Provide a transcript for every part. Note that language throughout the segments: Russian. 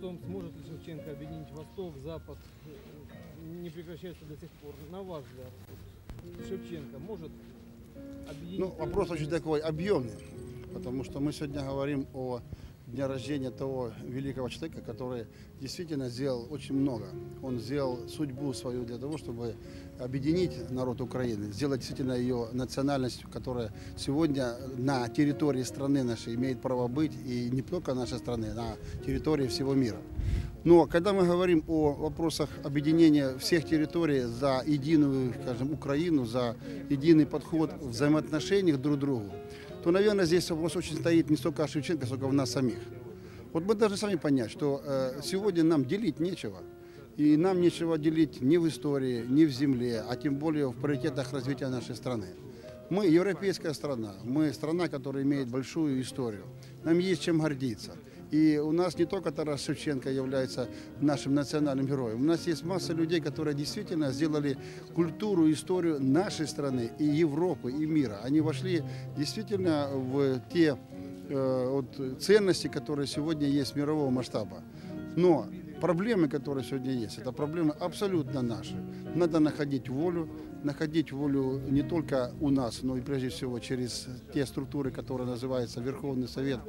том, сможет ли Шевченко объединить Восток, Запад, не прекращается до сих пор. На ваш взгляд, Шевченко может объединить... Ну, вопрос очень такой объемный, потому что мы сегодня говорим о дне рождения того великого человека, который действительно сделал очень много. Он сделал судьбу свою для того, чтобы объединить народ Украины, сделать действительно ее национальностью, которая сегодня на территории страны нашей имеет право быть, и не только нашей страны, на территории всего мира. Но когда мы говорим о вопросах объединения всех территорий за единую, скажем, Украину, за единый подход в взаимоотношениях друг к другу, то, наверное, здесь вопрос очень стоит не столько о Шевченко, сколько в нас самих. Вот мы должны сами понять, что э, сегодня нам делить нечего. И нам нечего делить ни в истории, ни в земле, а тем более в приоритетах развития нашей страны. Мы европейская страна, мы страна, которая имеет большую историю. Нам есть чем гордиться. И у нас не только Тарас Шевченко является нашим национальным героем. У нас есть масса людей, которые действительно сделали культуру, историю нашей страны и Европы, и мира. Они вошли действительно в те э, вот, ценности, которые сегодня есть мирового масштаба. Но проблемы, которые сегодня есть, это проблемы абсолютно наши. Надо находить волю, находить волю не только у нас, но и прежде всего через те структуры, которые называются Верховный Совет.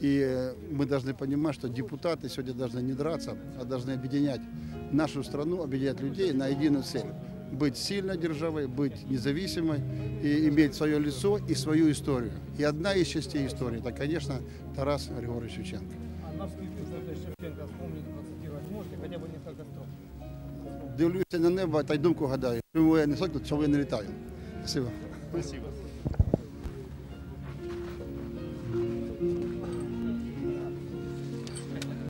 И э, мы должны понимать, что депутаты сегодня должны не драться, а должны объединять нашу страну, объединять людей на единую цель. Быть сильной державой, быть независимой и иметь свое лицо и свою историю. И одна из частей истории, это, конечно, Тарас Григорьевич Шевченко. А Шевченко вспомнить, процитировать можете, хотя бы несколько строк. Дивлюся на небо та й думку гадаю, чому я не сокіл, чому я не літаю. Спасибо. Спасибо.